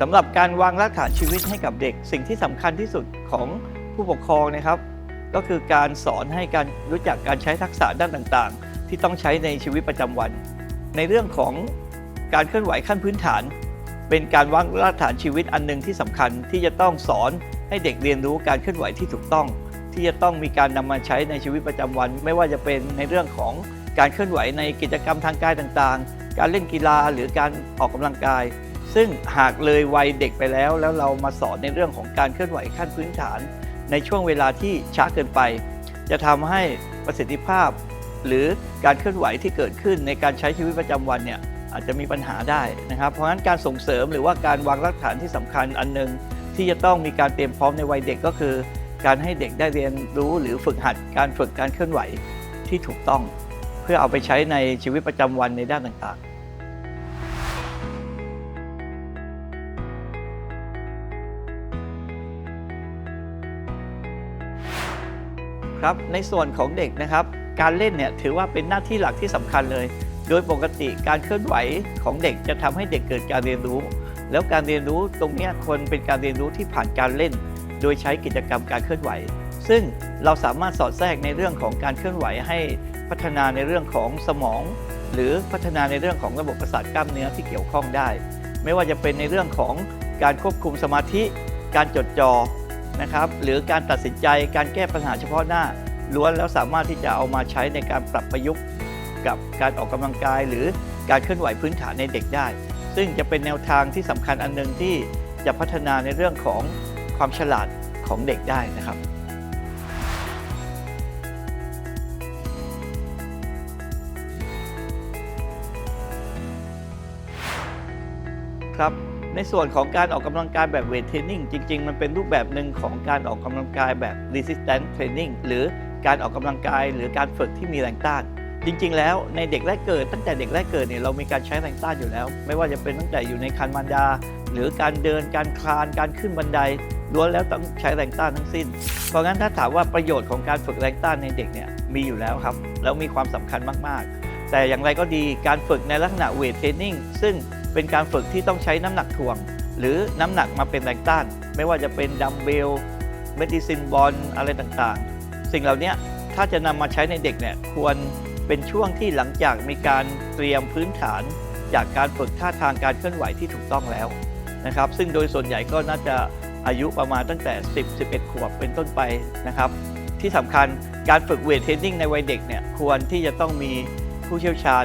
สำหรับการวางรากฐานชีวิตให้กับเด็ก สิ่งที่สำคัญที่สุดของผู้ปกครองนะครับ ก็คือการสอนให้การรู้จักการใช้ทักษะด้านต่างๆ ที่ต้องใช้ในชีวิตประจำวัน ในเรื่องของการเคลื่อนไหวขั้นพื้นฐาน เป็นการวางรากฐานชีวิตอันหนึ่งที่สำคัญที่จะต้องสอนให้เด็กเรียนรู้การเคลื่อนไหวที่ถูกต้อง ที่จะต้องมีการนำมาใช้ในชีวิตประจำวัน ไม่ว่าจะเป็นในเรื่องของการเคลื่อนไหวในกิจกรรมทางกายต่างๆ การเล่นกีฬาหรือการออกกำลังกาย ซึ่งหากเลยวัยเด็กไปแล้ว แล้วเรามาสอนในเรื่องของการเคลื่อนไหวขั้นพื้นฐาน ในช่วงเวลาที่ช้าเกินไป จะทำให้ประสิทธิภาพ หรือการเคลื่อนไหวที่เกิดขึ้นในการใช้ชีวิตประจำวันเนี่ยอาจจะมีปัญหาได้นะครับ เพราะฉะนั้นการส่งเสริมหรือว่าการวางรากฐานที่สำคัญอันหนึงที่จะต้องมีการเตรียมพร้อมในวัยเด็กก็คือ การให้เด็กได้เรียนรู้หรือฝึกหัดการฝึกการเคลื่อนไหวที่ถูกต้อง เพื่อเอาไปใช้ในชีวิตประจำวันในด้านต่างๆ ครับในส่วนของเด็กนะครับ การเล่นเนี่ยถือว่าเป็นหน้าที่หลักที่สำคัญเลย โดยปกติการเคลื่อนไหวของเด็กจะทำให้เด็กเกิดการเรียนรู้ แล้วการเรียนรู้ตรงนี้ควรเป็นการเรียนรู้ที่ผ่านการเล่น โดยใช้กิจกรรมการเคลื่อนไหว ซึ่งเราสามารถสอดแทรกในเรื่องของการเคลื่อนไหวให้พัฒนาในเรื่องของสมอง หรือพัฒนาในเรื่องของระบบประสาทกล้ามเนื้อที่เกี่ยวข้องได้ ไม่ว่าจะเป็นในเรื่องของการควบคุมสมาธิ การจดจ่อ นะครับหรือการตัดสินใจการแก้ปัญหาเฉพาะหน้าล้วนแล้วสามารถที่จะเอามาใช้ในการปรับประยุกต์กับการออกกำลังกาย หรือการเคลื่อนไหวพื้นฐานในเด็กได้ ซึ่งจะเป็นแนวทางที่สำคัญอันหนึงที่จะพัฒนาในเรื่องของความฉลาดของเด็กได้นะครับครับ ในส่วนของการออกกำลังกายแบบเวทเทรนนิ่งจริง ๆ มันเป็นรูปแบบหนึ่งของการออกกำลังกายแบบ resistance training หรือการออกกำลังกายหรือการฝึกที่มีแรงต้าน จริง ๆ แล้วในเด็กแรกเกิด ตั้งแต่เด็กแรกเกิดเนี่ยเรามีการใช้แรงต้านอยู่แล้ว ไม่ว่าจะเป็นตั้งแต่อยู่ในคันมารดา หรือการเดินการคลานการขึ้นบันไดล้วนแล้วต้องใช้แรงต้านทั้งสิ้น เพราะงั้นถ้าถามว่าประโยชน์ของการฝึกแรงต้านในเด็กเนี่ยมีอยู่แล้วครับแล้วมีความสำคัญมากๆ แต่อย่างไรก็ดีการฝึกในลักษณะเวทเทรนนิ่งซึ่ง เป็นการฝึกที่ต้องใช้น้ำหนักถ่วง หรือน้ำหนักมาเป็นแรงต้าน ไม่ว่าจะเป็นดัมเบลเมดิซินบอลอะไรต่างๆ สิ่งเหล่านี้ถ้าจะนำมาใช้ในเด็กเนี่ยควรเป็นช่วงที่หลังจากมีการเตรียมพื้นฐาน จากการฝึกท่าทางการเคลื่อนไหวที่ถูกต้องแล้วนะครับ ซึ่งโดยส่วนใหญ่ก็น่าจะอายุประมาณตั้งแต่ 10 11 ขวบเป็นต้นไปนะครับ ที่สำคัญการฝึกเวทเทรนนิ่งในวัยเด็กเนี่ยควรที่จะต้องมีผู้เชี่ยวชาญ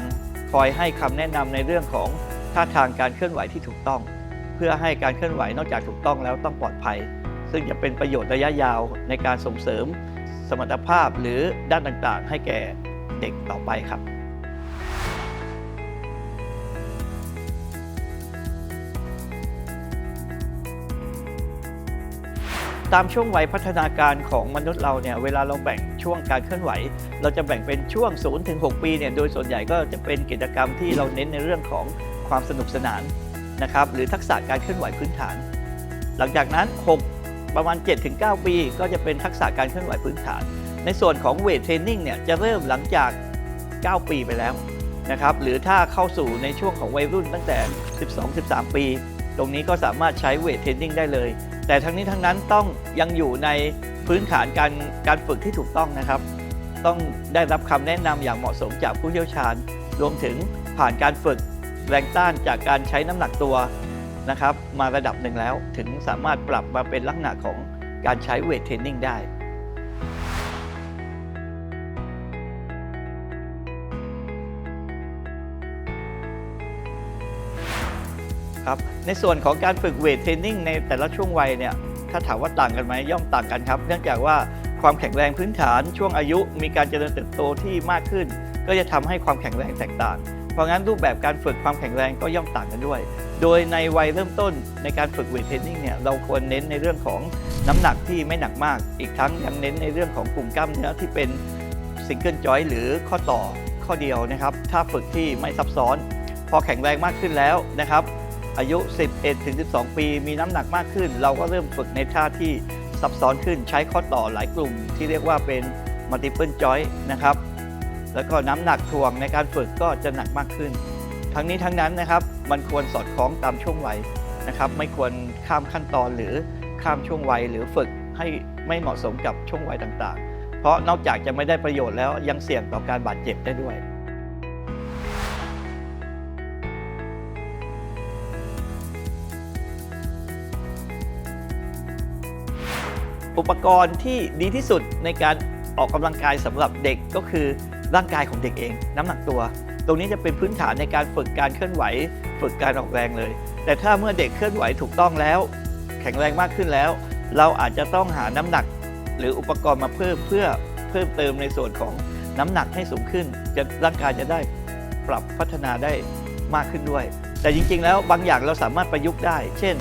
คอยให้คำแนะนำในเรื่องของ ท่าทางการเคลื่อนไหวที่ถูกต้อง เพื่อให้การเคลื่อนไหวนอกจากถูกต้องแล้วต้องปลอดภัย ซึ่งจะเป็นประโยชน์ระยะยาวในการส่งเสริม สมรรถภาพหรือด้านต่างๆ ให้แก่เด็กต่อไปครับตามช่วงวัยพัฒนาการของมนุษย์เราเนี่ยเวลาเราแบ่งช่วงการเคลื่อนไหว เราจะแบ่งเป็นช่วง0ถึง6ปีเนี่ยโดยส่วนใหญ่ก็จะเป็นกิจกรรมที่เราเน้นในเรื่องของ ความสนุกสนานนะครับหรือทักษะการเคลื่อนไหวพื้นฐาน หลังจากนั้น 6 ประมาณ 7-9 ปี ก็จะเป็นทักษะการเคลื่อนไหวพื้นฐาน ในส่วนของเวทเทรนนิ่งเนี่ยจะเริ่มหลังจาก 9 ปีไปแล้วนะครับหรือถ้าเข้าสู่ในช่วงของวัยรุ่นตั้งแต่ 12-13 ปี ตรงนี้ก็สามารถใช้เวทเทรนนิ่งได้เลย แต่ทั้งนี้ทั้งนั้นต้องยังอยู่ในพื้นฐานการการฝึกที่ถูกต้องนะครับ ต้องได้รับคำแนะนำอย่างเหมาะสมจากผู้เชี่ยวชาญ รวมถึงผ่านการฝึก แรงต้านจากการใช้น้ำหนักตัวนะครับมาระดับหนึ่งแล้ว ถึงสามารถปรับมาเป็นลักษณะของการใช้เวทเทรนนิ่งได้ครับในส่วนของการฝึกเวทเทรนนิ่งในแต่ละช่วงวัยเนี่ยถ้าถามว่าต่างกันไหมย่อมต่างกันครับ เนื่องจากว่าความแข็งแรงพื้นฐานช่วงอายุมีการเจริญเติบโตที่มากขึ้น ก็จะทำให้ความแข็งแรงแตกต่าง เพราะงั้นรูปแบบการฝึกความแข็งแรงก็ย่อมต่างกันด้วย โดยในวัยเริ่มต้นในการฝึกเวทเทรนนิ่งเนี่ยเราควรเน้นในเรื่องของน้ำหนักที่ไม่หนักมาก อีกทั้งยังเน้นในเรื่องของกลุ่มกล้ามเนื้อที่เป็นซิงเกิลจอยหรือข้อต่อข้อเดียวนะครับถ้าฝึกที่ไม่ซับซ้อน พอแข็งแรงมากขึ้นแล้วนะครับอายุ 11 ถึง 12 ปี มีน้ำหนักมากขึ้น เราก็เริ่มฝึกในท่าที่ซับซ้อนขึ้นใช้ข้อต่อหลายกลุ่มที่เรียกว่าเป็น multiple joint นะครับ แล้วก็น้ำหนักถ่วงในการฝึกก็จะหนักมากขึ้น ทั้งนี้ทั้งนั้นนะครับมันควรสอดคล้องตามช่วงวัยนะครับ ไม่ควรข้ามขั้นตอนหรือข้ามช่วงวัยหรือฝึกให้ไม่เหมาะสมกับช่วงวัยต่างๆ เพราะนอกจากจะไม่ได้ประโยชน์แล้วยังเสี่ยงต่อการบาดเจ็บได้ด้วยอุปกรณ์ที่ดีที่สุดในการออกกำลังกายสำหรับเด็กก็คือ ร่างกายของเด็กเอง น้ำหนักตัว ตรงนี้จะเป็นพื้นฐานในการฝึกการเคลื่อนไหว ฝึกการออกแรงเลย แต่ถ้าเมื่อเด็กเคลื่อนไหวถูกต้องแล้ว แข็งแรงมากขึ้นแล้ว เราอาจจะต้องหาน้ำหนัก หรืออุปกรณ์มาเพิ่มเพื่อเพิ่มเติมในส่วนของน้ำหนักให้สูงขึ้น จะร่างกายจะได้ปรับพัฒนาได้มากขึ้นด้วย แต่จริง ๆ แล้วบางอย่างเราสามารถประยุกต์ได้ เช่น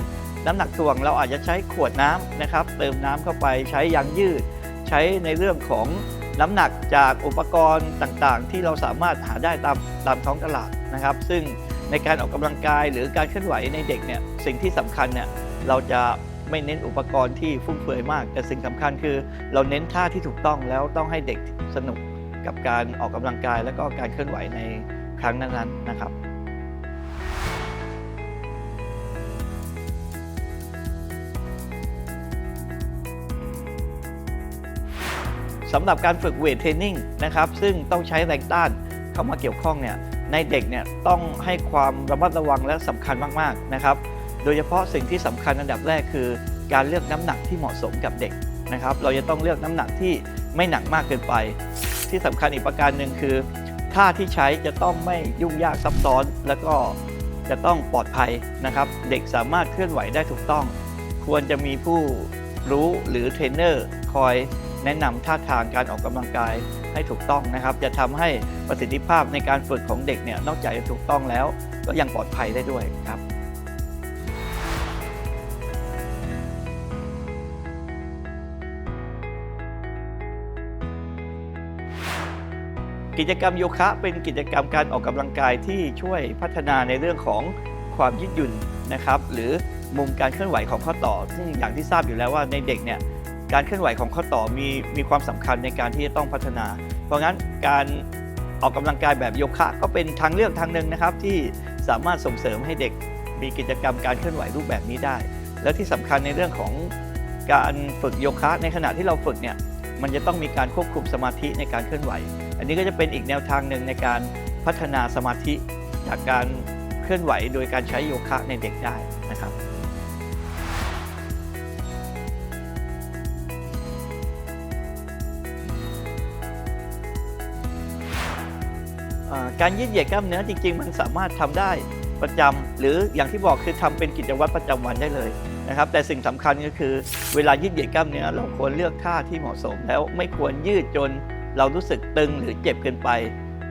น้ำหนักถ่วงเราอาจจะใช้ขวดน้ำนะครับ เติมน้ำเข้าไปใช้ยางยืด ใช้ในเรื่องของ น้ำหนักจากอุปกรณ์ต่างๆ ที่เราสามารถหาได้ตามตามท้องตลาดนะครับ ซึ่งในการออกกำลังกายหรือการเคลื่อนไหวในเด็กเนี่ยสิ่งที่สำคัญเนี่ยเราจะไม่เน้นอุปกรณ์ที่ฟุ่มเฟือยมาก แต่สิ่งสำคัญคือ เราเน้นท่าที่ถูกต้องแล้วต้องให้เด็กสนุกกับการออกกำลังกาย และก็การเคลื่อนไหวในครั้งนั้นๆนะครับ สำหรับการฝึกเวทเทรนนิ่งนะครับซึ่งต้องใช้แรงต้านเข้ามาเกี่ยวข้องเนี่ยในเด็กเนี่ยต้องให้ความระมัดระวังและสำคัญมากๆนะครับ โดยเฉพาะสิ่งที่สำคัญอันดับแรกคือ การเลือกน้ำหนักที่เหมาะสมกับเด็กนะครับ เราจะต้องเลือกน้ำหนักที่ไม่หนักมากเกินไป ที่สำคัญอีกประการหนึ่งคือท่าที่ใช้จะต้องไม่ยุ่งยากซับซ้อน แล้วก็จะต้องปลอดภัยนะครับ เด็กสามารถเคลื่อนไหวได้ถูกต้อง ควรจะมีผู้รู้หรือเทรนเนอร์คอย แนะนำท่าทางการออกกำลังกายให้ถูกต้องนะครับ จะทำให้ประสิทธิภาพในการฝึกของเด็กเนี่ยนอกจากจะถูกต้องแล้วก็ยังปลอดภัยได้ด้วยครับกิจกรรมโยคะเป็นกิจกรรมการออกกำลังกายที่ช่วยพัฒนาในเรื่องของความยืดหยุ่นนะครับ หรือมุมการเคลื่อนไหวของข้อต่อ ซึ่งอย่างที่ทราบอยู่แล้วว่าในเด็กเนี่ย การเคลื่อนไหวของข้อต่อมีมีความสำคัญในการที่จะต้องพัฒนา เพราะงั้นการออกกำลังกายแบบโยคะ ก็เป็นทางเลือกทางหนึ่งนะครับที่สามารถส่งเสริมให้เด็กมีกิจกรรมการเคลื่อนไหวรูปแบบนี้ได้ และที่สำคัญในเรื่องของการฝึกโยคะในขณะที่เราฝึกเนี่ยมันจะต้องมีการควบคุมสมาธิในการเคลื่อนไหว อันนี้ก็จะเป็นอีกแนวทางหนึ่งในการพัฒนาสมาธิจากการเคลื่อนไหวโดยการใช้โยคะในเด็กได้นะครับ การยืดเหยียดกล้ามเนื้อจริง ๆ มันสามารถทำได้ประจำหรืออย่างที่บอกคือทำเป็นกิจวัตรประจำวันได้เลยนะครับ แต่สิ่งสำคัญก็คือเวลายืดเหยียดกล้ามเนื้อเราควรเลือกท่าที่เหมาะสม แล้วไม่ควรยืดจนเรารู้สึกตึงหรือเจ็บเกินไป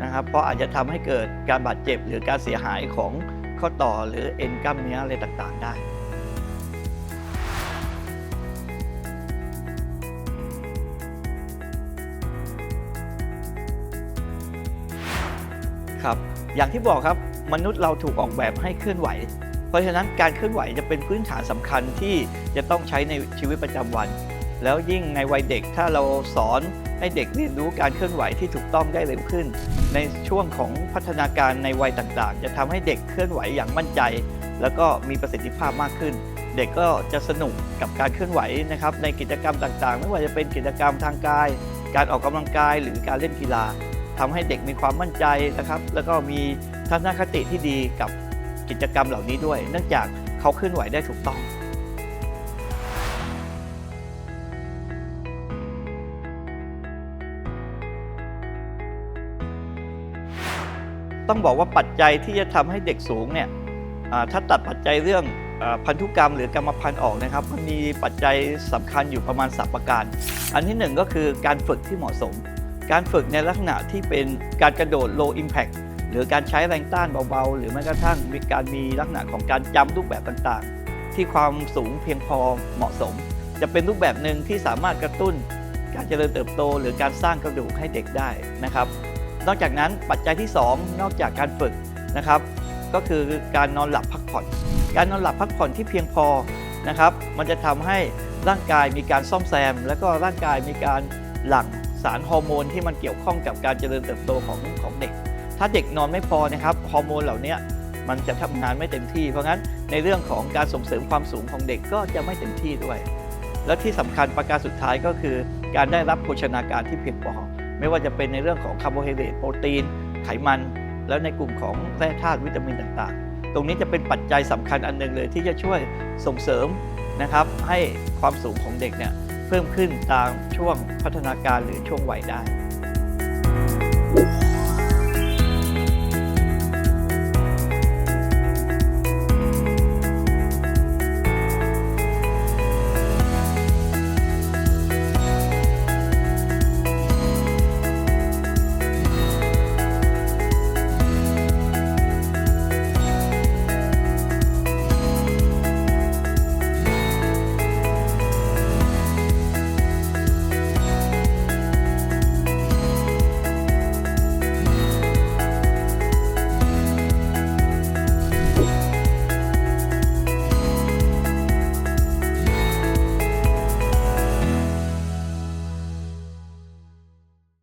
นะครับ เพราะอาจจะทำให้เกิดการบาดเจ็บหรือการเสียหายของข้อต่อหรือเอ็นกล้ามเนื้ออะไรต่างๆ ได้ ครับอย่างที่บอกครับมนุษย์เราถูกออกแบบให้เคลื่อนไหว เพราะฉะนั้นการเคลื่อนไหวจะเป็นพื้นฐานสำคัญที่จะต้องใช้ในชีวิตประจำวัน แล้วยิ่งในวัยเด็กถ้าเราสอนให้เด็กเรียนรู้การเคลื่อนไหวที่ถูกต้องได้เร็วขึ้น ในช่วงของพัฒนาการในวัยต่างๆ จะทำให้เด็กเคลื่อนไหวอย่างมั่นใจ แล้วก็มีประสิทธิภาพมากขึ้น เด็กก็จะสนุกกับการเคลื่อนไหวนะครับในกิจกรรมต่างๆ ไม่ว่าจะเป็นกิจกรรมทางกาย การออกกำลังกายหรือการเล่นกีฬา ทำให้เด็กมีความมั่นใจนะครับ แล้วก็มีทัศนคติที่ดีกับกิจกรรมเหล่านี้ด้วย เนื่องจากเขาเคลื่อนไหวได้ถูกต้องต้องบอกว่าปัจจัยที่จะทำให้เด็กสูงเนี่ยถ้าตัดปัจจัยเรื่องพันธุกรรมหรือกรรมพันธุ์ออกนะครับมันมีปัจจัยสำคัญอยู่ประมาณ3ประการ อันที่หนึ่งก็คือการฝึกที่เหมาะสม การฝึกในลักษณะที่เป็นการกระโดด low impact หรือการใช้แรงต้านเบาๆ หรือแม้กระทั่งมีการมีลักษณะของการจำรูปแบบต่างๆ ที่ความสูงเพียงพอเหมาะสม จะเป็นรูปแบบหนึ่งที่สามารถกระตุ้น การเจริญเติบโต หรือการสร้างกระดูกให้เด็กได้นะครับ นอกจากนั้นปัจจัยที่ 2 นอกจากการฝึกนะครับ ก็คือการนอนหลับพักผ่อน การนอนหลับพักผ่อนที่เพียงพอนะครับ มันจะทำให้ร่างกายมีการซ่อมแซม แล้วก็ร่างกายมีการหลั่ง สารฮอร์โมนที่มันเกี่ยวข้องกับการเจริญเติบโตของของเด็ก ถ้าเด็กนอนไม่พอนะครับฮอร์โมนเหล่านี้มันจะทำงานไม่เต็มที่ เพราะงั้นในเรื่องของการส่งเสริมความสูงของเด็กก็จะไม่เต็มที่ด้วย และที่สำคัญประการสุดท้ายก็คือ การได้รับโภชนาการที่เพียงพอไม่ว่าจะเป็นในเรื่องของคาร์โบไฮเดรตโปรตีน ไขมัน แล้วในกลุ่มของแร่ธาตุวิตามินต่างๆ ตรงนี้จะเป็นปัจจัยสำคัญอันหนึ่งเลยที่จะช่วยส่งเสริมนะครับให้ความสูงของเด็กเนี่ย เพิ่มขึ้นตามช่วงพัฒนาการหรือช่วงวัยได้